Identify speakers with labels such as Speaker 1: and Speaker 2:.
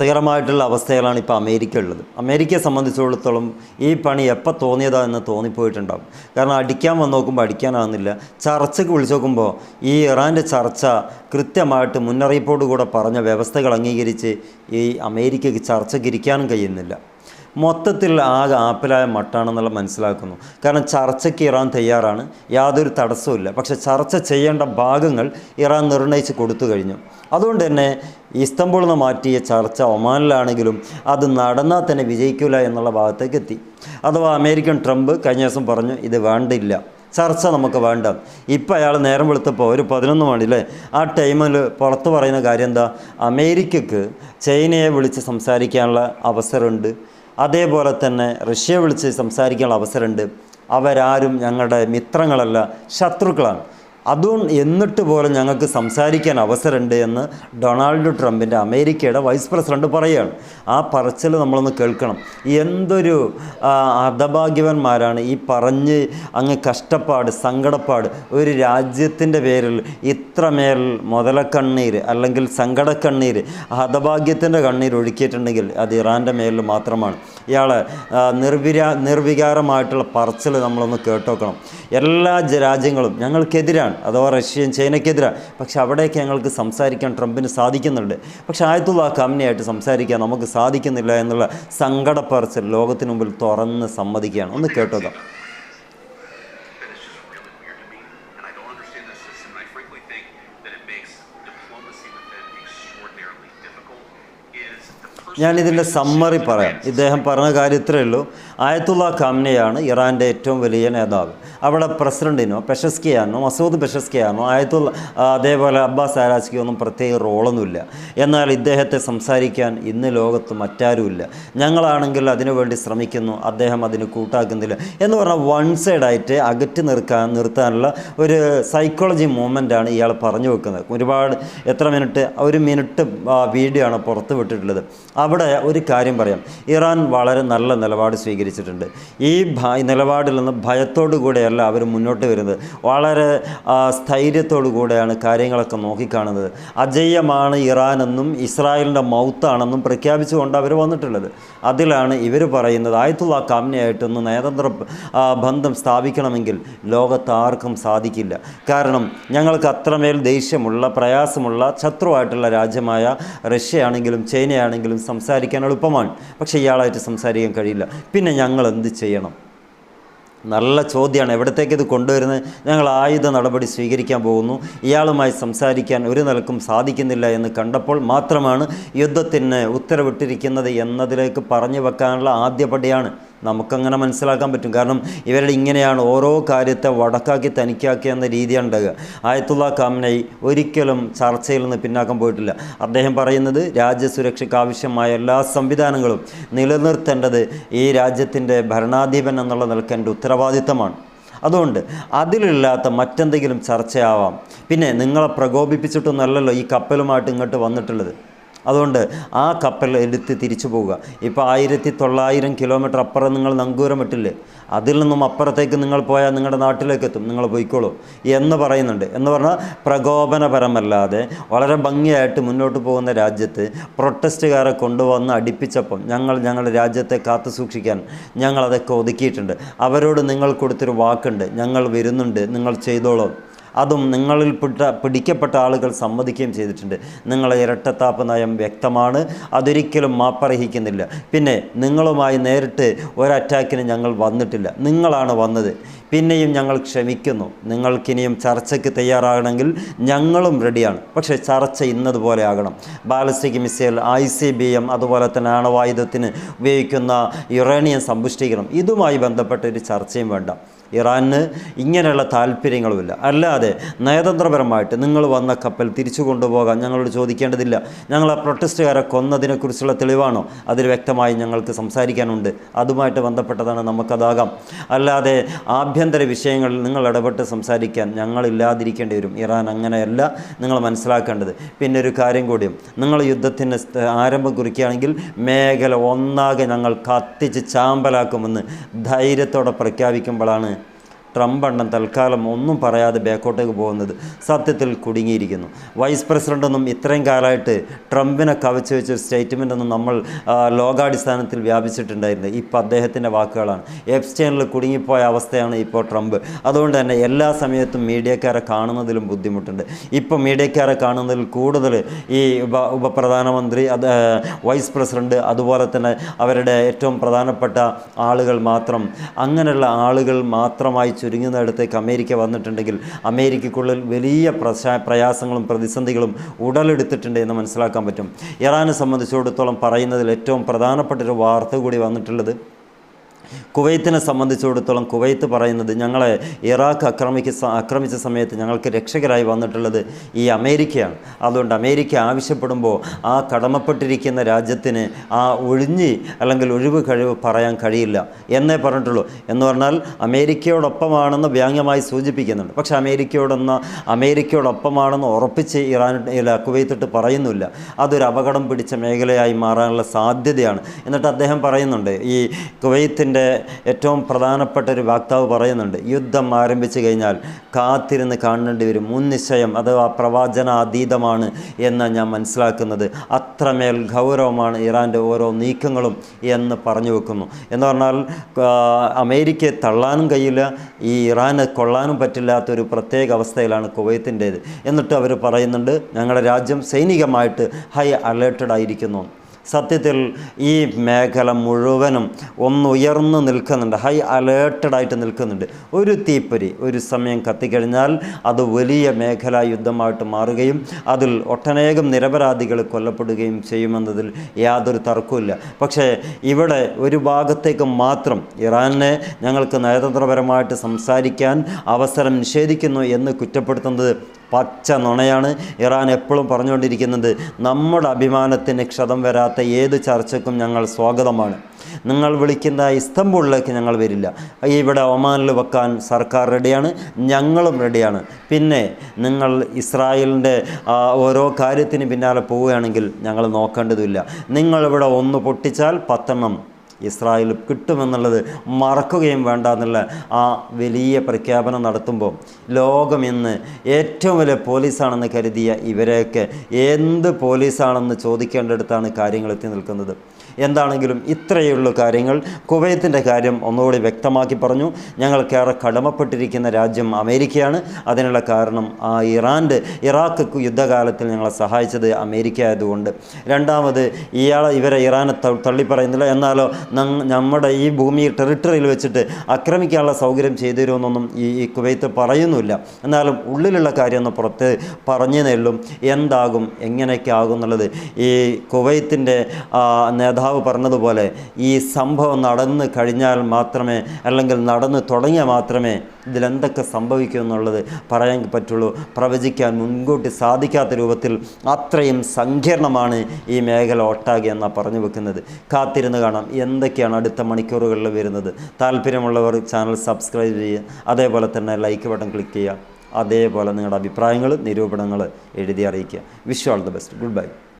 Speaker 1: രസകരമായിട്ടുള്ള അവസ്ഥയിലാണ് ഇപ്പോൾ അമേരിക്ക ഉള്ളത് അമേരിക്കയെ സംബന്ധിച്ചിടത്തോളം ഈ പണി എപ്പോൾ തോന്നിയതാ എന്ന് തോന്നിപ്പോയിട്ടുണ്ടാകും കാരണം അടിക്കാൻ വന്ന് നോക്കുമ്പോൾ അടിക്കാനാകുന്നില്ല ചർച്ചയ്ക്ക് വിളിച്ചു നോക്കുമ്പോൾ ഈ ഇറാന്റെ ചർച്ച കൃത്യമായിട്ട് മുന്നറിയിപ്പോടുകൂടെ പറഞ്ഞ വ്യവസ്ഥകൾ അംഗീകരിച്ച് ഈ അമേരിക്കയ്ക്ക് ചർച്ചയ്ക്ക് ഇരിക്കാനും കഴിയുന്നില്ല. മൊത്തത്തിൽ ആകെ ആപ്പിലായ മട്ടാണെന്നുള്ള മനസ്സിലാക്കുന്നു. കാരണം ചർച്ചയ്ക്ക് ഇറാൻ തയ്യാറാണ്. യാതൊരു തടസ്സവുമില്ല പക്ഷെ ചർച്ച ചെയ്യേണ്ട ഭാഗങ്ങൾ ഇറാൻ നിർണയിച്ച് കൊടുത്തു കഴിഞ്ഞു. അതുകൊണ്ട് തന്നെ ഇസ്തംബൂളിൽ നിന്ന് മാറ്റിയ ചർച്ച ഒമാനിലാണെങ്കിലും അത് നടന്നാൽ തന്നെ വിജയിക്കില്ല എന്നുള്ള ഭാഗത്തേക്ക് എത്തി. അഥവാ അമേരിക്കൻ ട്രംപ് കഴിഞ്ഞ ദിവസം പറഞ്ഞു ഇത് വേണ്ടില്ല. ചർച്ച നമുക്ക് വേണ്ട. ഇപ്പം അയാൾ നേരം വെളുത്തപ്പോൾ ഒരു പതിനൊന്ന് മണിയില്ലേ ആ ടൈമിൽ പുറത്ത് പറയുന്ന കാര്യം എന്താ? അമേരിക്കക്ക് ചൈനയെ വിളിച്ച് സംസാരിക്കാനുള്ള അവസരമുണ്ട്. അതേപോലെ തന്നെ റഷ്യ വിളിച്ച് സംസാരിക്കാനുള്ള അവസരമുണ്ട്. അവരാരും ഞങ്ങളുടെ മിത്രങ്ങളല്ല ശത്രുക്കളാണ്. അതും എന്നിട്ട് പോലും ഞങ്ങൾക്ക് സംസാരിക്കാൻ അവസരമുണ്ട് എന്ന് ഡൊണാൾഡ് ട്രംപിന്റെ അമേരിക്കയുടെ വൈസ് പ്രസിഡന്റ് പറയുകയാണ്. ആ പറച്ചിൽ നമ്മളൊന്ന് കേൾക്കണം. എന്തൊരു അർദ്ധഭാഗ്യവന്മാരാണ് ഈ പറഞ്ഞ് അങ്ങ് കഷ്ടപ്പാട് സങ്കടപ്പാട്. ഒരു രാജ്യത്തിന്റെ പേരിൽ ഇത്രമേൽ മുതലക്കണ്ണീര് അല്ലെങ്കിൽ സങ്കടക്കണ്ണീര് ഹതഭാഗ്യത്തിന്റെ കണ്ണീർ ഒഴുക്കിയിട്ടുണ്ടെങ്കിൽ അത് ഇറാന്റെ മേലിൽ മാത്രമാണ്. ഇയാളെ നിർവിരാ നിർവികാരമായിട്ടുള്ള പറച്ചിൽ നമ്മളൊന്ന് കേട്ടോക്കണം. എല്ലാ രാജ്യങ്ങളും ഞങ്ങൾക്കെതിരാണ്. അഥവാ റഷ്യയും ചൈനയ്ക്കെതിരാണ് പക്ഷേ അവിടേക്ക് ഞങ്ങൾക്ക് സംസാരിക്കാൻ ട്രംപിന് സാധിക്കുന്നുണ്ട്. പക്ഷെ ആയത്തുള്ള കമ്മിനിയായിട്ട് സംസാരിക്കാൻ നമുക്ക് സാധിക്കുന്നില്ല എന്നുള്ള സങ്കടപ്പറച്ചിൽ ലോകത്തിന് മുമ്പിൽ തുറന്ന് സമ്മതിക്കുകയാണ്. ഒന്ന് ഞാൻ ഇതിന്റെ സമ്മറി പറയാം. ഇദ്ദേഹം പറഞ്ഞ കാര്യം ഇത്രയേ ഉള്ളൂ. ആയത്തുള്ള ഖാംനെയാണ് ഇറാന്റെ ഏറ്റവും വലിയ നേതാവ്. അവിടെ പ്രസിഡന്റിനോ പെഷസ്കിയാനോ മസൂദ് പെഷസ്കിയാനോ ആയത്തുള്ള അതേപോലെ അബ്ബാസ് ആരാസ്കിയോ ഒന്നും പ്രത്യേക റോളൊന്നുമില്ല. എന്നാൽ ഇദ്ദേഹത്തെ സംസാരിക്കാൻ ഇന്ന് ലോകത്ത് മറ്റാരുമില്ല. ഞങ്ങളാണെങ്കിൽ അതിനുവേണ്ടി ശ്രമിക്കുന്നു അദ്ദേഹം അതിന് കൂട്ടാക്കുന്നില്ല എന്ന് പറഞ്ഞാൽ വൺ സൈഡായിട്ട് അകറ്റി നിർക്കാൻ നിർത്താനുള്ള ഒരു സൈക്കോളജി മൂവ്മെന്റാണ് ഇയാൾ പറഞ്ഞു വെക്കുന്നത്. ഒരുപാട് എത്ര മിനിറ്റ് ഒരു മിനിറ്റ് വീഡിയോ ആണ് പുറത്ത് വിട്ടിട്ടുള്ളത്. അവിടെ ഒരു കാര്യം പറയാം. ഇറാൻ വളരെ നല്ല നിലപാട് സ്വീകരിച്ചിട്ടുണ്ട്. ഈ ഭ നിലപാടിൽ നിന്ന് ഭയത്തോടു കൂടെയല്ല അവർ മുന്നോട്ട് വരുന്നത്. വളരെ സ്ഥൈര്യത്തോടു കൂടെയാണ് കാര്യങ്ങളൊക്കെ നോക്കിക്കാണുന്നത്. അജയ്യമാണ് ഇറാനെന്നും ഇസ്രായേലിന്റെ മൗത്താണെന്നും പ്രഖ്യാപിച്ചുകൊണ്ട് അവർ വന്നിട്ടുള്ളത്. അതിലാണ് ഇവർ പറയുന്നത് ആയത്തുള്ള കാമ്നയായിട്ടൊന്ന് നയതന്ത്ര ബന്ധം സ്ഥാപിക്കണമെങ്കിൽ ലോകത്താർക്കും സാധിക്കില്ല. കാരണം ഞങ്ങൾക്ക് അത്രമേൽ ദേഷ്യമുള്ള പ്രയാസമുള്ള ശത്രുവായിട്ടുള്ള രാജ്യമായ റഷ്യയാണെങ്കിലും ചൈനയാണെങ്കിലും സംസാരിക്കാൻ എളുപ്പമാണ്. പക്ഷേ ഇയാളായിട്ട് സംസാരിക്കാൻ കഴിയില്ല. പിന്നെ ഞങ്ങൾ എന്ത് ചെയ്യണം? നല്ല ചോദ്യമാണ്. എവിടത്തേക്ക് ഇത് കൊണ്ടുവരുന്നത്? ഞങ്ങൾ ആയുധ നടപടി സ്വീകരിക്കാൻ പോകുന്നു. ഇയാളുമായി സംസാരിക്കാൻ ഒരു നിലക്കും സാധിക്കുന്നില്ല എന്ന് കണ്ടപ്പോൾ മാത്രമാണ് യുദ്ധത്തിന് ഉത്തരവിട്ടിരിക്കുന്നത് എന്നതിലേക്ക് പറഞ്ഞു വെക്കാനുള്ള ആദ്യപടിയാണ്. നമുക്കങ്ങനെ മനസ്സിലാക്കാൻ പറ്റും. കാരണം ഇവരുടെ ഇങ്ങനെയാണ് ഓരോ കാര്യത്തെ വടക്കാക്കി തനിക്കാക്കി എന്ന രീതിയാണ് ഉണ്ടാകുക. ആയത്തുള്ള കാമനൈ ഒരിക്കലും ചർച്ചയിൽ നിന്ന് പിന്നാക്കം പോയിട്ടില്ല. അദ്ദേഹം പറയുന്നത് രാജ്യസുരക്ഷയ്ക്ക് ആവശ്യമായ എല്ലാ സംവിധാനങ്ങളും നിലനിർത്തേണ്ടത് ഈ രാജ്യത്തിന്റെ ഭരണാധിപൻ എന്നുള്ള നിലയ്ക്ക് എന്റെ ഉത്തരവാദിത്തമാണ്. അതുകൊണ്ട് അതിലില്ലാത്ത മറ്റെന്തെങ്കിലും ചർച്ചയാവാം. പിന്നെ നിങ്ങളെ പ്രകോപിപ്പിച്ചിട്ടൊന്നല്ലല്ലോ ഈ കപ്പലുമായിട്ട് ഇങ്ങോട്ട് വന്നിട്ടുള്ളത്. അതുകൊണ്ട് ആ കപ്പൽ എടുത്ത് തിരിച്ചു പോവുക. ഇപ്പോൾ ആയിരത്തി തൊള്ളായിരം കിലോമീറ്റർ അപ്പുറം നിങ്ങൾ നങ്കൂരം ഇട്ടില്ലേ? അതിൽ നിന്നും അപ്പുറത്തേക്ക് നിങ്ങൾ പോയാൽ നിങ്ങളുടെ നാട്ടിലേക്ക് എത്തും. നിങ്ങൾ പോയിക്കോളൂ. എന്ന് പറയുന്നുണ്ട്. എന്ന് പറഞ്ഞാൽ പ്രകോപനപരമല്ലാതെ വളരെ ഭംഗിയായിട്ട് മുന്നോട്ട് പോകുന്ന രാജ്യത്ത് പ്രൊട്ടസ്റ്റുകാരെ കൊണ്ടുവന്ന് അടുപ്പിച്ചപ്പം ഞങ്ങൾ ഞങ്ങളുടെ രാജ്യത്തെ കാത്തു സൂക്ഷിക്കാൻ ഞങ്ങളതൊക്കെ ഒതുക്കിയിട്ടുണ്ട്. അവരോട് നിങ്ങൾ കൊടുത്തൊരു വാക്കുണ്ട്. ഞങ്ങൾ വരുന്നുണ്ട്. നിങ്ങൾ ചെയ്തോളൂ. അതും നിങ്ങളിൽ പിട്ട പിടിക്കപ്പെട്ട ആളുകൾ സമ്മതിക്കുകയും ചെയ്തിട്ടുണ്ട്. നിങ്ങളെ ഇരട്ടത്താപ്പ് നയം വ്യക്തമാണ്. അതൊരിക്കലും മാപ്പർഹിക്കുന്നില്ല പിന്നെ നിങ്ങളുമായി നേരിട്ട് ഒരറ്റാക്കിന് ഞങ്ങൾ വന്നിട്ടില്ല. നിങ്ങളാണ് വന്നത്. പിന്നെയും ഞങ്ങൾ ക്ഷമിക്കുന്നു. നിങ്ങൾക്കിനിയും ചർച്ചയ്ക്ക് തയ്യാറാകണമെങ്കിൽ ഞങ്ങളും റെഡിയാണ്. പക്ഷേ ചർച്ച ഇന്നതുപോലെ ആകണം. Ballistic missile I C B M അതുപോലെ തന്നെ ആണവായുധത്തിന് ഉപയോഗിക്കുന്ന യുറേനിയം സമ്പുഷ്ടീകരണം ഇതുമായി ബന്ധപ്പെട്ട ഒരു ചർച്ചയും വേണ്ട. ഇറാന് ഇങ്ങനെയുള്ള താല്പര്യങ്ങളുമില്ല. അല്ലാതെ നയതന്ത്രപരമായിട്ട് നിങ്ങൾ വന്ന കപ്പൽ തിരിച്ചു കൊണ്ടുപോകാൻ ഞങ്ങളോട് ചോദിക്കേണ്ടതില്ല. ഞങ്ങൾ ആ പ്രൊട്ടസ്റ്റുകാരെ കൊന്നതിനെക്കുറിച്ചുള്ള തെളിവാണോ? അതിൽ വ്യക്തമായി ഞങ്ങൾക്ക് സംസാരിക്കാനുണ്ട്. അതുമായിട്ട് ബന്ധപ്പെട്ടതാണ് നമുക്കതാകാം. അല്ലാതെ ആഭ്യന്തര വിഷയങ്ങളിൽ നിങ്ങൾ ഇടപെട്ട് സംസാരിക്കാൻ ഞങ്ങളില്ലാതിരിക്കേണ്ടി വരും. ഇറാൻ അങ്ങനെയല്ല നിങ്ങൾ മനസ്സിലാക്കേണ്ടത്. പിന്നെ ഒരു കാര്യം കൂടിയും നിങ്ങൾ യുദ്ധത്തിന് ആരംഭം കുറിക്കുകയാണെങ്കിൽ മേഖല ഒന്നാകെ ഞങ്ങൾ കത്തിച്ച് ചാമ്പലാക്കുമെന്ന് ധൈര്യത്തോടെ പ്രഖ്യാപിക്കുമ്പോഴാണ് ട്രംപ് എണ്ണം തൽക്കാലം ഒന്നും പറയാതെ ബാക്കോട്ടേക്ക് പോകുന്നത് സത്യത്തിൽ കുടുങ്ങിയിരിക്കുന്നു. വൈസ് പ്രസിഡന്റൊന്നും ഇത്രയും കാലമായിട്ട് ട്രംപിനെ കവച്ച് വെച്ച സ്റ്റേറ്റ്മെന്റ് ഒന്നും നമ്മൾ ലോകാടിസ്ഥാനത്തിൽ വ്യാപിച്ചിട്ടുണ്ടായിരുന്നത് ഇപ്പം അദ്ദേഹത്തിന്റെ വാക്കുകളാണ്. എപ്സ്റ്റൈനിൽ കുടുങ്ങിപ്പോയ അവസ്ഥയാണ് ഇപ്പോൾ ട്രംപ്. അതുകൊണ്ട് തന്നെ എല്ലാ സമയത്തും മീഡിയക്കാരെ കാണുന്നതിലും ബുദ്ധിമുട്ടുണ്ട്. ഇപ്പോൾ മീഡിയക്കാരെ കാണുന്നതിൽ കൂടുതൽ ഈ ഉപ ഉപപ്രധാനമന്ത്രി അത് വൈസ് പ്രസിഡന്റ് അതുപോലെ തന്നെ അവരുടെ ഏറ്റവും പ്രധാനപ്പെട്ട ആളുകൾ മാത്രം അങ്ങനെയുള്ള ആളുകൾ മാത്രമായി ചുരുങ്ങുന്നിടത്തേക്ക് അമേരിക്ക വന്നിട്ടുണ്ടെങ്കിൽ അമേരിക്കയ്ക്കുള്ളിൽ വലിയ പ്രയാസങ്ങളും പ്രതിസന്ധികളും ഉടലെടുത്തിട്ടുണ്ട് എന്ന് മനസ്സിലാക്കാൻ പറ്റും. ഇറാനെ സംബന്ധിച്ചിടത്തോളം പറയുന്നതിൽ ഏറ്റവും പ്രധാനപ്പെട്ട ഒരു വാർത്ത കൂടി വന്നിട്ടുള്ളത് കുവൈത്തിനെ സംബന്ധിച്ചിടത്തോളം കുവൈത്ത് പറയുന്നത് ഞങ്ങളെ ഇറാഖ് ആക്രമിക്ക ആക്രമിച്ച സമയത്ത് ഞങ്ങൾക്ക് രക്ഷകരായി വന്നിട്ടുള്ളത് ഈ അമേരിക്കയാണ്. അതുകൊണ്ട് അമേരിക്ക ആവശ്യപ്പെടുമ്പോൾ ആ കടമപ്പെട്ടിരിക്കുന്ന രാജ്യത്തിന് ആ ഒഴിഞ്ഞ് അല്ലെങ്കിൽ ഒഴിവ് കഴിവ് പറയാൻ കഴിയില്ല എന്നേ പറഞ്ഞിട്ടുള്ളൂ. എന്ന് പറഞ്ഞാൽ അമേരിക്കയോടൊപ്പമാണെന്ന് വ്യാംഗ്യമായി സൂചിപ്പിക്കുന്നുണ്ട്. പക്ഷേ അമേരിക്കയോടൊന്ന് അമേരിക്കയോടൊപ്പമാണെന്ന് ഉറപ്പിച്ച് ഇറാൻ കുവൈത്തിട്ട് പറയുന്നില്ല. അതൊരു അപകടം പിടിച്ച മേഖലയായി മാറാനുള്ള സാധ്യതയാണ്. എന്നിട്ട് അദ്ദേഹം പറയുന്നുണ്ട് ഈ കുവൈത്തിന്റെ ഏറ്റവും പ്രധാനപ്പെട്ട ഒരു വാക്താവ് പറയുന്നുണ്ട് യുദ്ധം ആരംഭിച്ചു കഴിഞ്ഞാൽ കാത്തിരുന്ന് കാണേണ്ടി വരും. മുൻനിശ്ചയം അഥവാ പ്രവാചനാതീതമാണ് എന്ന് ഞാൻ മനസ്സിലാക്കുന്നത്. അത്രമേൽ ഗൗരവമാണ് ഇറാന്റെ ഓരോ നീക്കങ്ങളും എന്ന് പറഞ്ഞു വെക്കുന്നു. എന്ന് പറഞ്ഞാൽ അമേരിക്കയെ തള്ളാനും കഴിയില്ല ഈ ഇറാനെ കൊള്ളാനും പറ്റില്ലാത്തൊരു പ്രത്യേക അവസ്ഥയിലാണ് കുവൈത്തിന്റേത്. എന്നിട്ട് അവർ പറയുന്നുണ്ട് ഞങ്ങളുടെ രാജ്യം സൈനികമായിട്ട് ഹൈ അലേർട്ടഡ് ആയിരിക്കുന്നു സത്യത്തിൽ ഈ മേഖല മുഴുവനും ഒന്ന് ഉയർന്നു നിൽക്കുന്നുണ്ട് ഹൈ അലേർട്ടഡായിട്ട് നിൽക്കുന്നുണ്ട്. ഒരു തീപ്പൊരി ഒരു സമയം കത്തിക്കഴിഞ്ഞാൽ അത് വലിയ മേഖലാ യുദ്ധമായിട്ട് മാറുകയും അതിൽ ഒട്ടനേകം നിരപരാധികൾ കൊല്ലപ്പെടുകയും ചെയ്യുമെന്നതിൽ യാതൊരു തർക്കവുമില്ല. പക്ഷേ ഇവിടെ ഒരു ഭാഗത്തേക്ക് മാത്രം ഇറാനെ ഞങ്ങൾക്ക് നയതന്ത്രപരമായിട്ട് സംസാരിക്കാൻ അവസരം നിഷേധിക്കുന്നു എന്ന് കുറ്റപ്പെടുത്തുന്നത് പച്ച നുണയാണ് ഇറാൻ എപ്പോഴും പറഞ്ഞുകൊണ്ടിരിക്കുന്നത്. നമ്മുടെ അഭിമാനത്തിന് ക്ഷതം വരാത്ത ഏത് ചർച്ചയ്ക്കും ഞങ്ങൾ സ്വാഗതമാണ്. നിങ്ങൾ വിളിക്കുന്ന ഇസ്തംബൂളിലേക്ക് ഞങ്ങൾ വരില്ല. ഇവിടെ ഒമാനിൽ വെക്കാൻ സർക്കാർ റെഡിയാണ് ഞങ്ങളും റെഡിയാണ്. പിന്നെ നിങ്ങൾ ഇസ്രായേലിന്റെ ഓരോ കാര്യത്തിന് പിന്നാലെ പോവുകയാണെങ്കിൽ ഞങ്ങൾ നോക്കേണ്ടതില്ല നിങ്ങളിവിടെ ഒന്ന് പൊട്ടിച്ചാൽ പത്തെണ്ണം ഇസ്രായേൽ കിട്ടുമെന്നുള്ളത് മറക്കുകയും വേണ്ട എന്നുള്ള ആ വലിയ പ്രഖ്യാപനം നടത്തുമ്പോൾ ലോകം ഇന്ന് ഏറ്റവും വലിയ പോലീസാണെന്ന് കരുതിയ ഇവരെയൊക്കെ എന്ത് പോലീസാണെന്ന് ചോദിക്കേണ്ടടുത്താണ് കാര്യങ്ങൾ എത്തി നിൽക്കുന്നത്. എന്താണെങ്കിലും ഇത്രയുള്ള കാര്യങ്ങൾ. കുവൈത്തിന്റെ കാര്യം ഒന്നുകൂടി വ്യക്തമാക്കി പറഞ്ഞു. ഞങ്ങൾക്കേറെ കടമപ്പെട്ടിരിക്കുന്ന രാജ്യം അമേരിക്കയാണ്. അതിനുള്ള കാരണം ആ ഇറാന്റെ ഇറാഖ് യുദ്ധകാലത്തിൽ ഞങ്ങളെ സഹായിച്ചത് അമേരിക്ക ആയതുകൊണ്ട്. രണ്ടാമത് ഇയാളെ ഇവരെ ഇറാനെ തള്ളിപ്പറയുന്നില്ല. എന്നാലോ നമ്മുടെ ഈ ഭൂമി ടെറിട്ടറിയിൽ വെച്ചിട്ട് ആക്രമിക്കാനുള്ള സൗകര്യം ചെയ്തു തരുമെന്നൊന്നും ഈ കുവൈത്ത് പറയുന്നില്ല എന്നാലും ഉള്ളിലുള്ള കാര്യം ഒന്ന് പുറത്ത് നെല്ലും എന്താകും എങ്ങനെയൊക്കെ ആകും എന്നുള്ളത് ഈ കുവൈത്തിന്റെ നേതാവ് പറഞ്ഞതുപോലെ ഈ സംഭവം നടന്നു കഴിഞ്ഞാൽ മാത്രമേ അല്ലെങ്കിൽ നടന്നു തുടങ്ങിയാൽ മാത്രമേ ഇതിലെന്തൊക്കെ സംഭവിക്കും എന്നുള്ളത് പറയാൻ പറ്റുള്ളൂ. പ്രവചിക്കാൻ മുൻകൂട്ടി സാധിക്കാത്ത രൂപത്തിൽ അത്രയും സങ്കീർണമാണ് ഈ മേഖല ഒട്ടാകെ എന്നാണ് പറഞ്ഞു വെക്കുന്നത്. കാത്തിരുന്ന് കാണാം. എന്തൊക്കെയാണ് അടുത്ത മണിക്കൂറുകളിൽ വരുന്നത്? താല്പര്യമുള്ളവർ ചാനൽ സബ്സ്ക്രൈബ് ചെയ്യുക. അതേപോലെ തന്നെ ലൈക്ക് ബട്ടൺ ക്ലിക്ക് ചെയ്യുക. അതേപോലെ നിങ്ങളുടെ അഭിപ്രായങ്ങൾ നിരൂപണങ്ങൾ എഴുതി അറിയിക്കുക. Wish all the best good bye